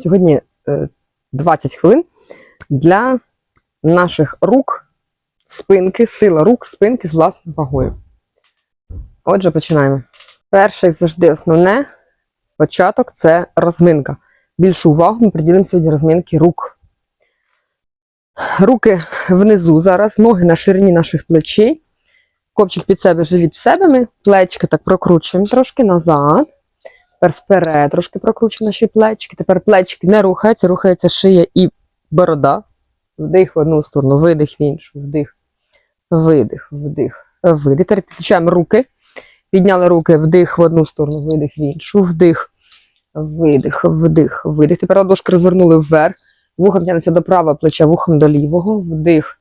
Сьогодні е, 20 хвилин для наших рук, спинки, сила рук, спинки з власною вагою. Отже, починаємо. Перше і завжди основне початок це розминка. Більшу увагу ми приділимо сьогодні розминки рук. Руки внизу зараз, ноги на ширині наших плечей. Копчик під себе, живіт в себе. Ми плечки так прокручуємо трошки назад. Тепер вперед трошки прокручуємо наші плечки. Тепер плечки не рухаються, рухається шия і борода. Вдих в одну сторону, видих в іншу, вдих, видих, вдих, видих. Тепер підключаємо руки. Підняли руки, вдих в одну сторону, видих в іншу, вдих, видих, вдих, видих. Тепер ладошки розвернули вверх. Вухом тягнеться до правого плеча, вухом до лівого. Вдих,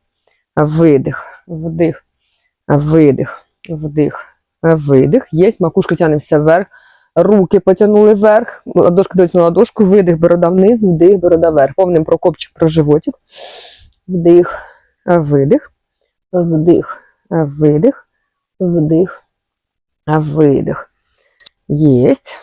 видих, вдих, видих, вдих, видих. Є, макушка тягнемося вверх. Руки потягнули вверх. Ладошка дивиться на ладошку, видих, борода вниз, вдих, борода вверх. Повним прокопчик про животик. Вдих, видих, вдих, видих, вдих, видих. Єсть.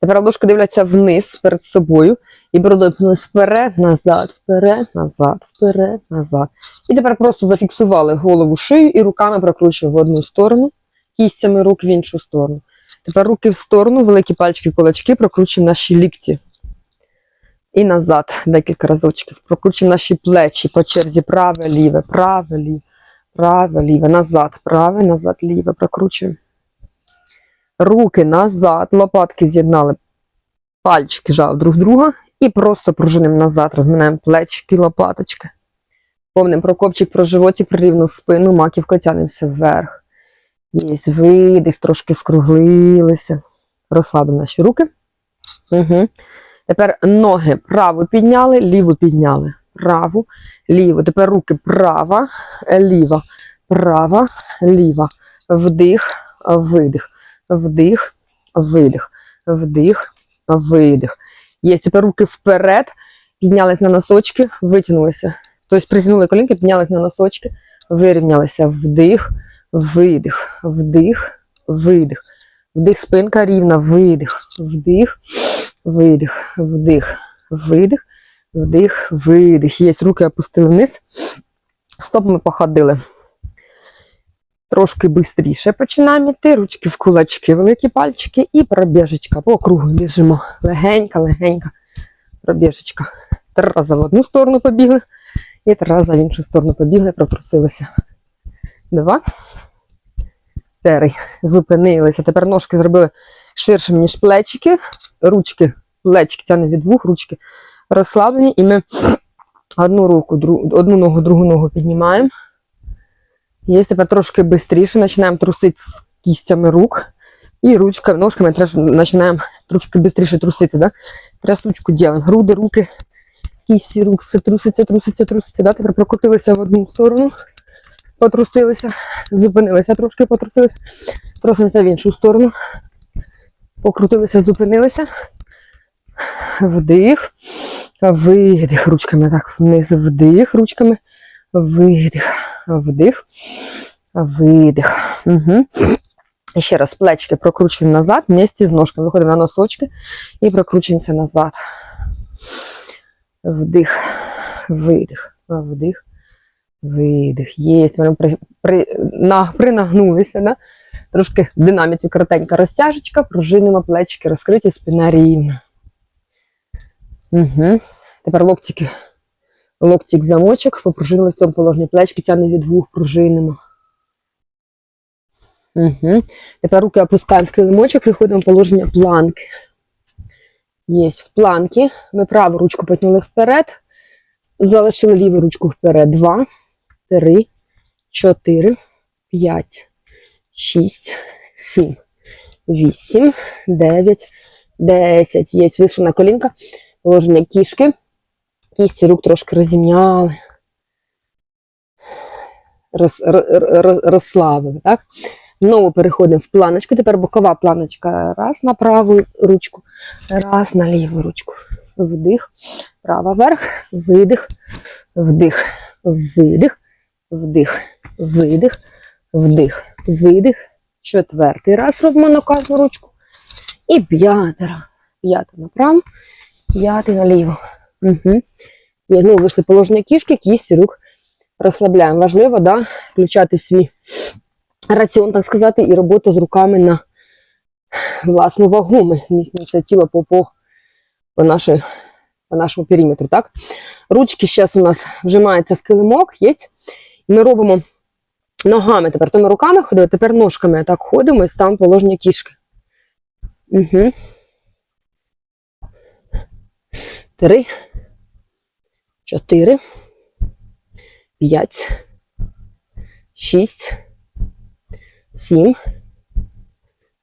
Тепер ладошки дивляться вниз перед собою. І бородою пнулись вперед, назад, вперед, назад, вперед, назад. І тепер просто зафіксували голову шию і руками прокручуємо в одну сторону, кістями рук в іншу сторону. Тепер руки в сторону, великі пальчики, кулачки, прокручуємо наші лікті. І назад декілька разочків. Прокручуємо наші плечі по черзі праве, ліве, праве, ліве, праве, ліве, назад, праве, назад, ліве. Прокручуємо. Руки назад, лопатки з'єднали, пальчики жав друг друга. І просто пружинимо назад, розминаємо плечики, лопаточки. Повним прокопчик про животик, про рівну спину, маківка тянемося вверх. Є видих, трошки скруглилися. Розслабимо наші руки. Угу. Тепер ноги праву підняли, ліву підняли. Праву, ліву. Тепер руки права, ліва, права, ліва. Вдих, видих, вдих, видих, вдих, видих. Є тепер руки вперед, піднялись на носочки, витягнулися. Тобто притягнули колінки, піднялись на носочки, вирівнялися. Вдих, видих, вдих, видих. Вдих, спинка рівна, видих, вдих, видих, вдих, видих, вдих, видих. Є руки опустили вниз. Стопами походили. Трошки швидше починаємо йти. Ручки в кулачки, великі пальчики і пробіжечка. По кругу біжимо. Легенька, легенька. Пробіжечка. Три рази в одну сторону побігли. І три рази в іншу сторону побігли, протрусилися. Два. Три. Зупинилися. Тепер ножки зробили ширшими, ніж плечики. Ручки, плечики тягне від двох, ручки розслаблені. І ми одну руку, друг, одну ногу, другу ногу піднімаємо. Є тепер трошки швидше, починаємо трусити з кістями рук. І ручками, ножками теж починаємо трошки швидше трусити. Да? Трясучку робимо. Груди, руки, кісті рук, все труситься, труситься, труситься. Да? Тепер прокрутилися в одну сторону, потрусилися, зупинилися, трошки потрусилися, трусимося в іншу сторону. Покрутилися, зупинилися. Вдих, видих. Ручками так вниз, вдих, ручками, видих, вдих, видих. Угу. Ще раз плечки прокручуємо назад, вместе з ножками. Виходимо на носочки і прокручуємося назад. Вдих, видих, вдих, видих. Є. Ми при, при, на, принагнулися. Да? Трошки в динаміці коротенька розтяжечка, пружинимо плечики розкриті, спина рівна. Угу. Тепер локтики, локтик замочок, попружинили в цьому положенні. Плечки тягне від двох, пружинимо. Угу. Тепер руки опускаємо в килимочок, виходимо в положення планки. Є в планки. Ми праву ручку потягнули вперед, залишили ліву ручку вперед. Два, три, чотири, п'ять, шість, сім, вісім, дев'ять, десять. Є вишена колінка, положення кішки. Кісті рук трошки розім'яли. Роз, роз, розслабили, так? Знову переходимо в планочку. Тепер бокова планочка. Раз на праву ручку, раз на ліву ручку. Вдих, права вверх, видих, вдих, видих, вдих, видих, вдих, видих. Четвертий раз робимо на кожну ручку. І п'ятий раз. Направо, П'ятий наліво. Угу. І ну, вийшли положення кішки, кісті рук розслабляємо. Важливо, да, включати свій раціон, так сказати, і роботу з руками на власну вагу. Ми містимо тіло по, по, по, нашій, по нашому периметру. Так? Ручки зараз у нас вжимаються в килимок, є. Ми робимо ногами, тепер то ми руками ходили, тепер ножками так ходимо і ставимо положення кішки. Угу. Три, чотири, п'ять, шість, сім,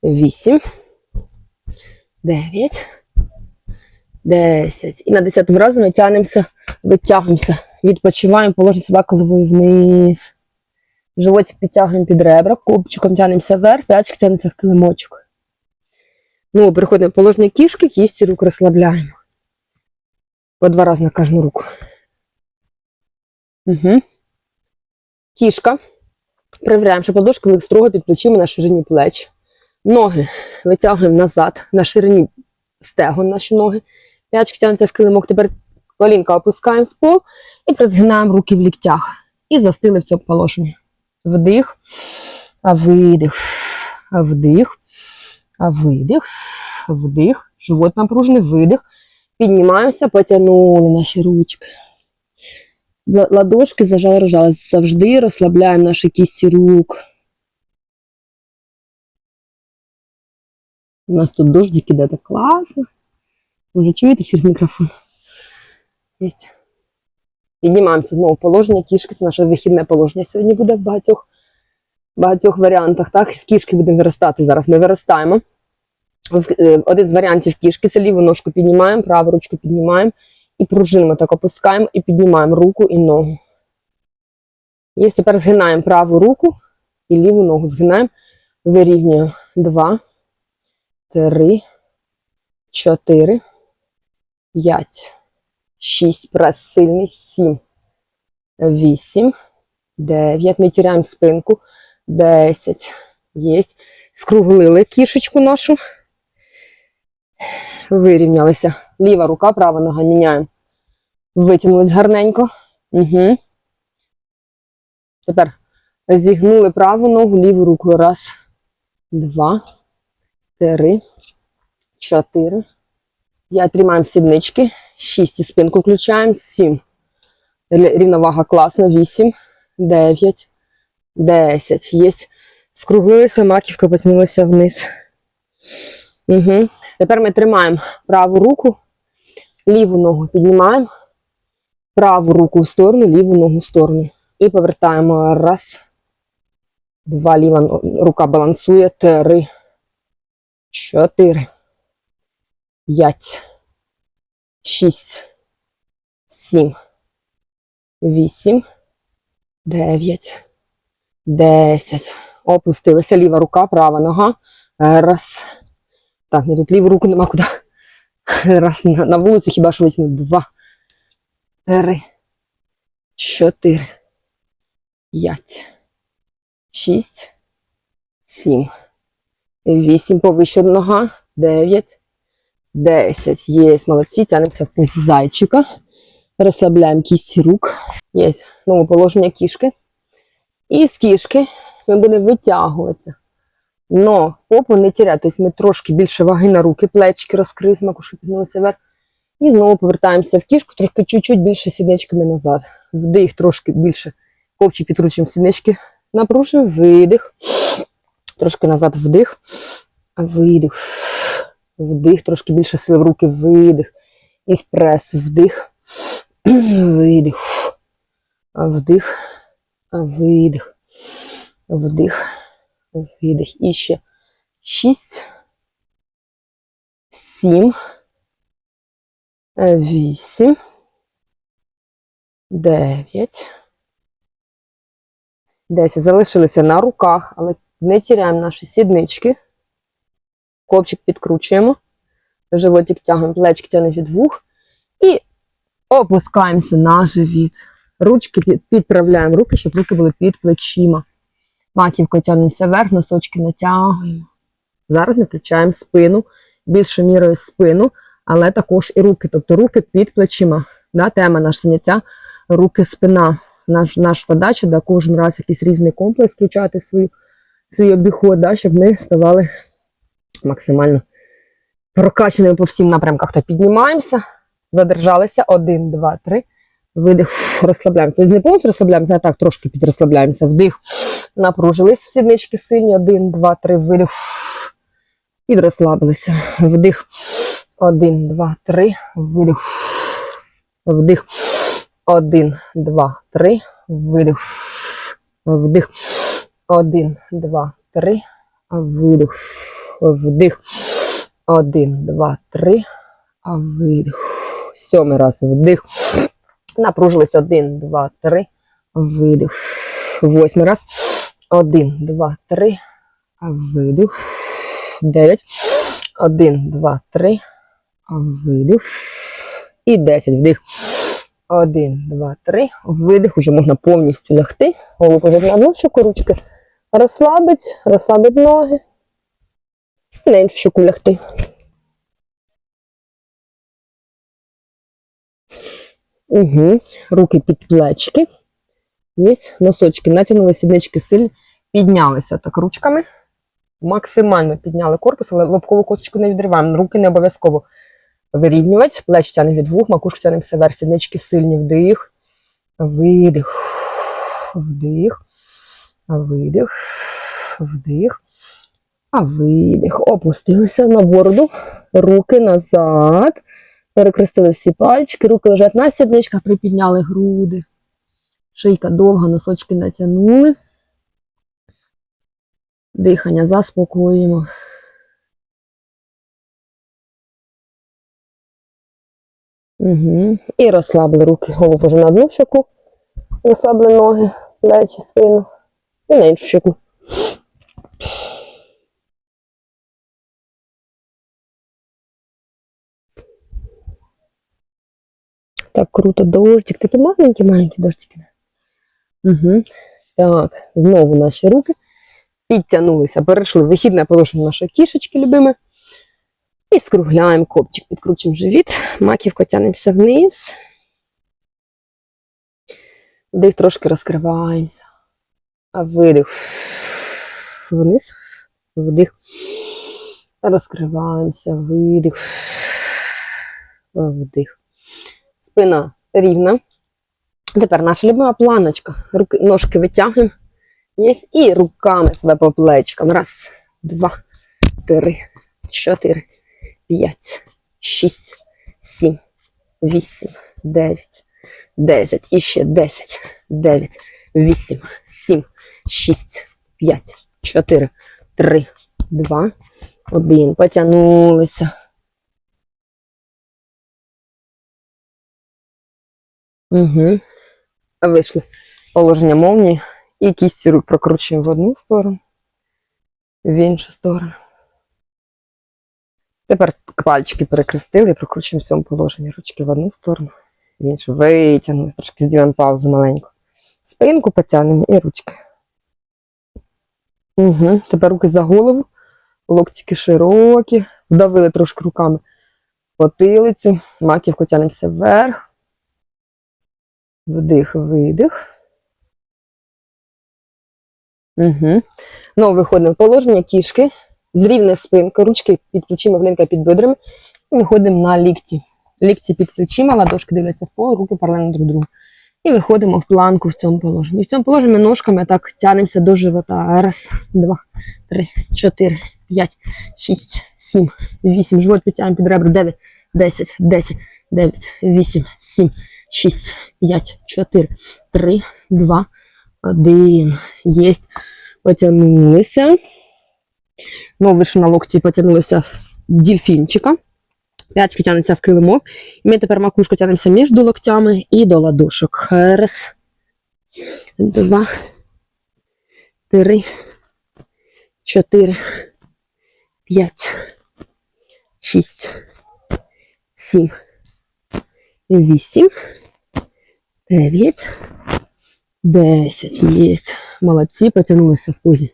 вісім, дев'ять, десять. І на десятому разі ми тягнемося, витягуємося, відпочиваємо, положимо себе головою вниз. Животик підтягуємо під ребра, копчиком тягнемося вверх, п'яточки тягнеться в килимочок. Ну, переходимо в положення кішки, кісті рук розслабляємо. По два рази на кожну руку. Угу. Кішка. Перевіряємо, щоб ладошки були строго під плечима на ширині плеч. Ноги витягуємо назад на ширині стегон наші ноги. П'ячки тягнуться в килимок. Тепер колінка опускаємо в пол і призгинаємо руки в ліктях. І застили в цьому положенні. Вдих, видих, вдих, видих, вдих, живот напружений, видих. Піднімаємося, потягнули наші ручки. Ладошки зажали, розжали. Завжди розслабляємо наші кісті рук. У нас тут дождик іде так класно. Може, чуєте через мікрофон? Єсть. Піднімаємося знову положення кішки. Це наше вихідне положення сьогодні буде в багатьох, багатьох варіантах. Так, з кішки будемо виростати зараз. Ми виростаємо. Е, Один з варіантів кішки це ліву ножку піднімаємо, праву ручку піднімаємо і пружинимо так опускаємо і піднімаємо руку і ногу. І тепер згинаємо праву руку і ліву ногу. Згинаємо, вирівнюємо. Два, три, чотири, п'ять, шість. Прес сильний. Сім, вісім, дев'ять. Не тіряємо спинку. Десять. Єсть. Скруглили кішечку нашу. Вирівнялися. Ліва рука, права нога міняємо. Витягнулись гарненько. Угу. Тепер зігнули праву ногу, ліву руку. Раз, два, три, чотири. Я тримаємо сіднички. Шість і спинку включаємо. Сім. Рівновага класно. Вісім, дев'ять, десять. Єсть. Скруглилися, маківка потягнулася вниз. Угу. Тепер ми тримаємо праву руку, ліву ногу піднімаємо, праву руку в сторону, ліву ногу в сторону. І повертаємо. Раз, два, ліва рука балансує. Три, чотири, п'ять, шість, сім, вісім, дев'ять, десять. Опустилися. Ліва рука, права нога. Раз. Так, мені тут ліву руку нема куди. Раз на, на вулиці хіба що витягнути. Два, три, чотири, п'ять, шість, сім, вісім. Повище нога. Дев'ять, десять. Є, молодці. Тянемося в позі зайчика. Розслабляємо кісті рук. Є нове положення кішки. І з кішки ми будемо витягуватися. Но попу не тіряти. Тобто ми трошки більше ваги на руки, плечки розкрилися, макушки піднялися вверх. І знову повертаємося в кішку, трошки чуть-чуть більше сідничками назад. Вдих трошки більше. Ковчі підручимо сіднички. Напружуємо, видих. Трошки назад вдих. Видих. Вдих, трошки більше сили в руки, видих. І в прес, вдих. Видих. Вдих. Видих. Вдих. Видих. І ще шість, сім, вісім, дев'ять, десять. Залишилися на руках, але не тіряємо наші сіднички. Копчик підкручуємо. Животик тягнемо, плечки тягнемо від вух. І опускаємося на живіт. Ручки підправляємо руки, щоб руки були під плечима. Маківкою тягнемося вверх, носочки натягуємо. Зараз ми включаємо спину, більшою мірою спину, але також і руки, тобто руки під плечима. Да, тема наш заняття руки, спина. Наш, наша задача, да, кожен раз якийсь різний комплекс включати в свою, свій обіход, да, щоб ми ставали максимально прокачаними по всім напрямках. То піднімаємося, задержалися. Один, два, три. Видих, фу, розслабляємося. Тобто не повністю розслабляємося, а так трошки підрозслабляємося. Вдих, напружились сіднички сильні. Один, два, три, видих. Підрозслабилися. Вдих. Один, два, три. Видих. Вдих. Один, два, три. Видих. Вдих. Один, два, три. Видих. Вдих. Один, два, три. А Видих. Сьомий раз вдих. Напружились. Один, два, три. Видих. Восьмий раз. Один, два, три. Видих. Дев'ять. Один, два, три. Видих. І десять. Вдих. Один, два, три. Видих. Уже можна повністю лягти. Голову на одну ручки розслабить, розслабить ноги. На іншу щоку лягти. Угу. Руки під плечки. Є носочки. Натягнули сіднички сильно, піднялися так ручками. Максимально підняли корпус, але лобкову косточку не відриваємо. Руки не обов'язково вирівнювати. Плечі тягнемо від вух, макушку тягнемо все вверх, сіднички сильні. Вдих, видих, вдих, видих, вдих, а видих. Опустилися на бороду, руки назад. Перекрестили всі пальчики, руки лежать на сідничках, припідняли груди. Шийка довга, носочки натягнули. Дихання заспокоюємо. Угу. І розслабили руки. Голову вже на одну щоку. Розслабили ноги, плечі, спину. І на іншу щоку. Так круто, дождик. Такі маленькі-маленькі дождики. Угу. Так, знову наші руки підтягнулися, перейшли вихідне положення нашої кішечки любими. І скругляємо копчик, підкручуємо живіт, маківко тянемося вниз. Вдих трошки розкриваємося. А видих вниз, вдих. Розкриваємося, видих, вдих. Спина рівна. Тепер наша любима планочка. Руки, ножки витягуємо. Є. І руками себе по плечкам. Раз, два, три, чотири, п'ять, шість, сім, вісім, дев'ять, десять. І ще десять, дев'ять, вісім, сім, шість, п'ять, чотири, три, два, один. Потягнулися. Угу. Вийшли. Положення молнії. І кісті рук прокручуємо в одну сторону, в іншу сторону. Тепер пальчики перекрестили і прокручуємо в цьому положенні. Ручки в одну сторону, в іншу. Витягнули, трошки зробимо паузу маленьку. Спинку потягнемо і ручки. Угу. Тепер руки за голову, локтики широкі, вдавили трошки руками потилицю, маківку тягнемося вверх. Вдих, видих. Угу. Ну, виходимо в положення кішки, з спинка, ручки під плечима, глинка під бедрами. І виходимо на лікті. Лікті під плечима, ладошки дивляться в пол, руки паралельно друг другу. І виходимо в планку в цьому положенні. В цьому положенні ми ножками так тянемося до живота. Раз, два, три, чотири, п'ять, шість, сім, вісім. Живот підтягнемо під ребра. Дев'ять, десять, десять, дев'ять, вісім, сім, шість, п'ять, чотири, три, два, один. Єсть. Потягнулися. Ну, вийшли на локті, потягнулися дільфінчика. П'ячки тягнуться в килимок. Ми тепер макушку тягнемося між локтями і до ладошок. Раз, два, три, чотири, п'ять, шість, сім, вісім, дев'ять, десять. Єсть. Молодці, потягнулися в позі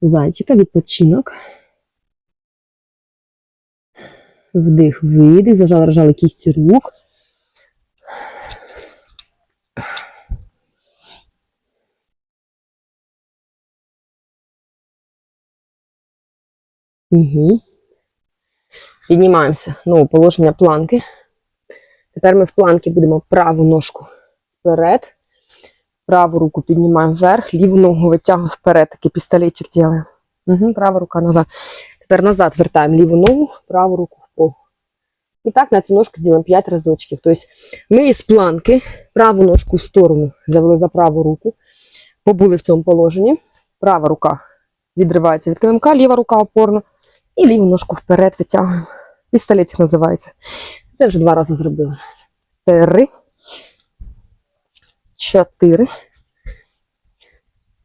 зайчика, відпочинок. Вдих, видих, зажали, рожали кісті рук. Угу. Піднімаємося. Знову положення планки. Тепер ми в планки будемо праву ножку вперед. Праву руку піднімаємо вверх, ліву ногу витягуємо вперед, такий пістолетик робимо. Угу, права рука назад. Тепер назад вертаємо ліву ногу, праву руку в пол. І так на цю ножку робимо 5 разочків. Тобто ми із планки праву ножку в сторону завели за праву руку, побули в цьому положенні. Права рука відривається від килимка, ліва рука опорна. І ліву ножку вперед витягуємо. Пістолетик називається. Це вже два рази зробили. Три. Чотири.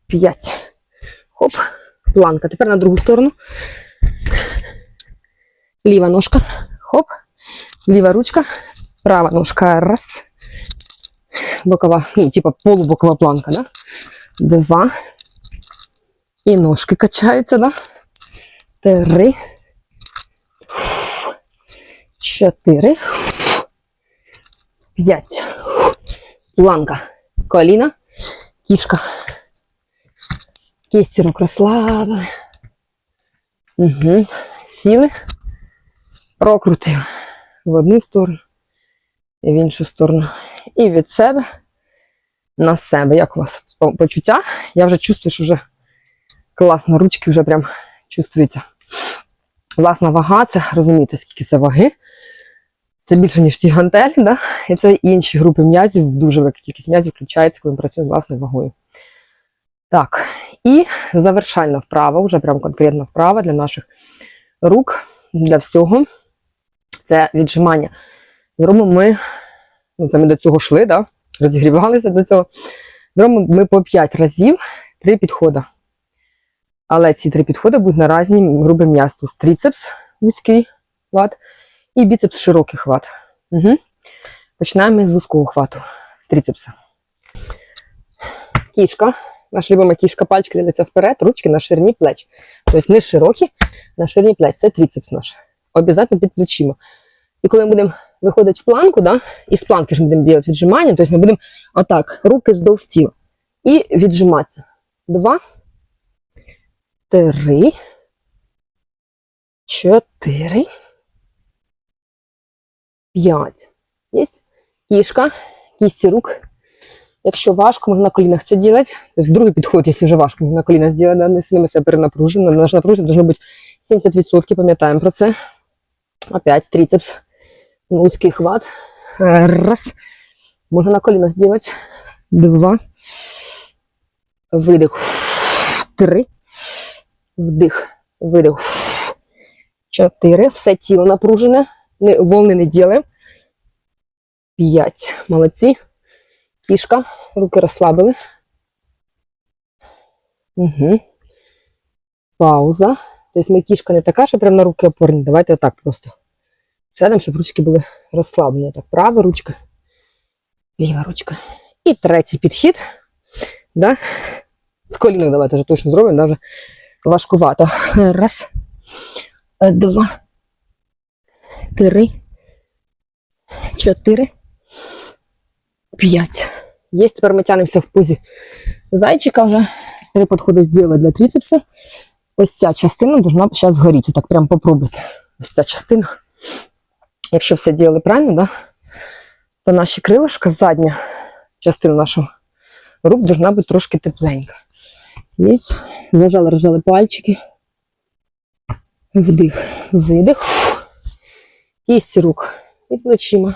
П'ять. Хоп. Планка. Тепер на другу сторону. Ліва ножка. Хоп. Ліва ручка. Права ножка. Раз. Бокова, ну, типа полубокова планка, да? Два. І ножки качаються, да? Три. Чотири. П'ять. Планка. Коліна. Кішка. Кісті рук розслабили. Угу. Сіли. Прокрутили в одну сторону і в іншу сторону. І від себе на себе. Як у вас почуття? Я вже чувствую, що вже класно. Ручки вже прям чувствуються. Власна вага, це розумієте, скільки це ваги. Це більше, ніж ті гантелі, да? і це інші групи м'язів, дуже велика кількість м'язів включається, коли ми працюємо власною вагою. Так, і завершальна вправа, вже прям конкретна вправа для наших рук, для всього. Це віджимання. Зробимо ми, ну це ми до цього йшли, да? розігрівалися до цього. Зробимо ми по 5 разів, 3 підходи. Але ці три підходи будуть на різні групи м'яз. Тут трицепс вузький хват і біцепс широкий хват. Угу. Починаємо з вузького хвату, з трицепса. Кішка. Наша любима кішка, пальчики дивляться вперед, ручки на ширині плеч. Тобто не широкі, на ширині плеч. Це трицепс наш. Обов'язково під плечима. І коли ми будемо виходити в планку, да, і з планки ж будемо робити віджимання, тобто ми будемо отак, руки вздовж тіла. І віджиматися. Два, три, чотири, п'ять. Є кішка, кісті рук. Якщо важко, можна на колінах це робити. Тобто другий підход, якщо вже важко, можна на колінах зробити, да, не сильно себе перенапружимо. Наше напруження должно бути 70%, пам'ятаємо про це. Опять трицепс. Узкий хват. Раз. Можна на колінах робити. Два. Видих. Три. Вдих. Видих. Чотири. Все тіло напружене. Волни не ділимо. П'ять. Молодці. Кішка. Руки розслабили. Угу. Пауза. Тобто ми кішка не така, що прям на руки опорні. Давайте отак просто. Сядемо, щоб ручки були розслаблені. Так, права ручка, ліва ручка. І третій підхід. Да? З колінок давайте вже точно зробимо, вже важкувато. Раз, два, три, чотири, п'ять. Є, тепер ми тянемося в позі зайчика вже. Три підходи зробили для трицепса. Ось ця частина должна зараз згоріти. Так прям попробуйте. Ось ця частина. Якщо все діяли правильно, да, то наші крилишка, задня частина нашого рук должна бути трошки тепленька. Є. Зажали, розжали пальчики. Вдих, видих. Кісті рук під плечима.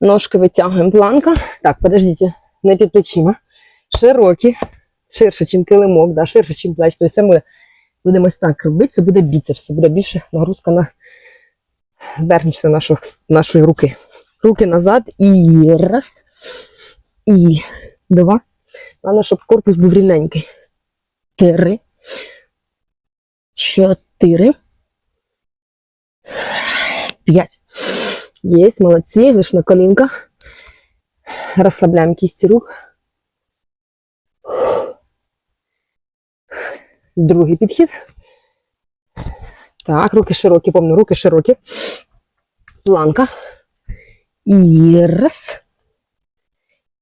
Ножки витягуємо планка. Так, подождіть, не під плечима. Широкі, ширше, ніж килимок, да, ширше, ніж плеч. Тобто ми будемо ось так робити, це буде біцепс, це буде більше нагрузка на верхню нашої, руки. Руки назад і раз. І два. Головне, щоб корпус був рівненький. Три. Чотири. П'ять. Є, молодці. Лиш на колінках. Розслабляємо кісті рук. Другий підхід. Так, руки широкі, помню, руки широкі. планка. І раз.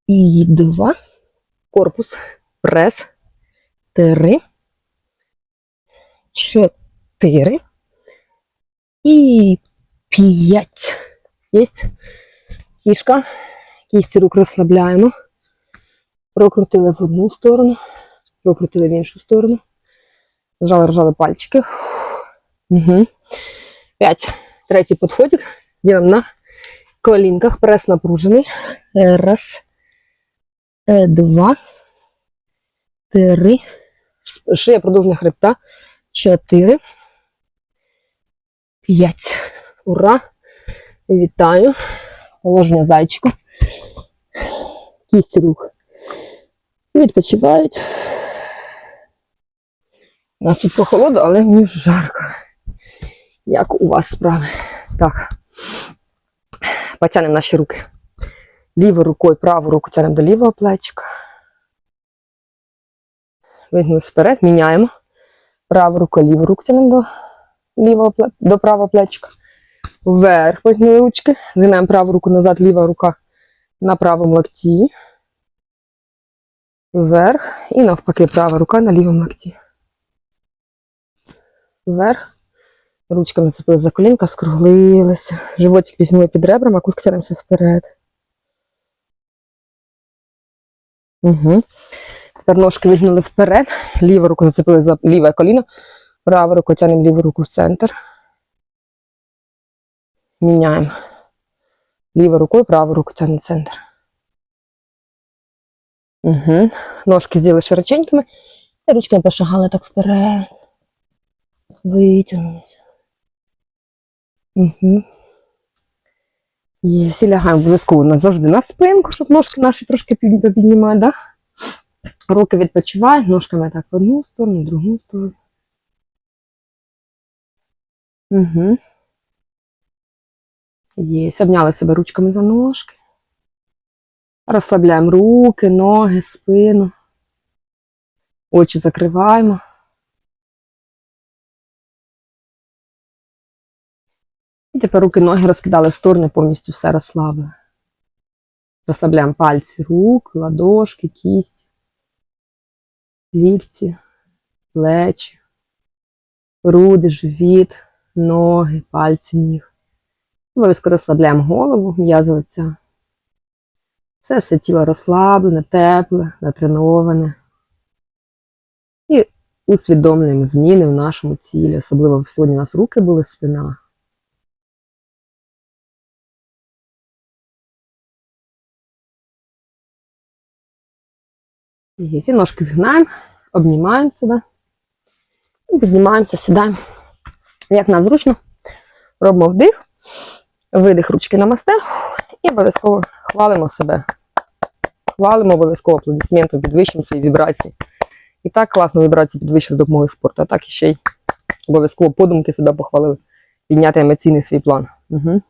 І два. Корпус. Прес. Три. Чотири. І п'ять. Єсть. Кішка. Кісті рук розслабляємо. Прокрутили в одну сторону. Прокрутили в іншу сторону. Ржали, ржали пальчики. Угу. П'ять. Третій підходик. Ділимо на колінках. Прес напружений. Раз. Е, Два. Три. Шия продовження хребта. Чотири. П'ять. Ура! Вітаю. Положення зайчика. Кість рук. Відпочивають. У нас тут прохолодно, але мені вже жарко. Як у вас справи? Так. Потягнемо наші руки. Лівою рукою, праву руку тягнемо до лівого плечика. Вигнули вперед, міняємо. Праву руку, ліву руку тягнемо до лівого до правого плечика. Вверх потягнули ручки. Згинаємо праву руку назад, ліва рука на правому локті. Вверх. І навпаки, права рука на лівому локті. Вверх. Ручками зацепили за колінка, скруглилися. Животик візьмемо під ребрами, а кушка тянемося вперед. Угу. Тепер ножки вигнули вперед. Ліву руку зацепили за ліве коліно. Праву руку тянемо ліву руку в центр. Міняємо. Лівою рукою, праву руку тягнемо в центр. Угу. Ножки зробили широченькими. І ручками пошагали так вперед. Витягнулися. Угу. І лягаємо обов'язково завжди на спинку, щоб ножки наші трошки піднімати, да? Руки відпочивають, ножками так в одну сторону, в другу сторону. Угу. Є, обняли себе ручками за ножки. Розслабляємо руки, ноги, спину. Очі закриваємо. І тепер руки, ноги розкидали в сторони, повністю все розслабили. Розслабляємо пальці рук, ладошки, кісті, лікті, плечі, груди, живіт, ноги, пальці ніг. Обов'язково розслабляємо голову, м'язи лиця. Все все тіло розслаблене, тепле, натреноване. І усвідомлюємо зміни в нашому тілі. Особливо сьогодні у нас руки були, спина. І ці ножки згинаємо, обнімаємо себе. І піднімаємося, сідаємо. Як нам зручно. Робимо вдих, видих ручки на масте і обов'язково хвалимо себе. Хвалимо обов'язково аплодисментом, підвищимо свої вібрації. І так класно вібрації підвищили з допомогою спорту, а так і ще й обов'язково подумки себе похвалили. Підняти емоційний свій план. Угу.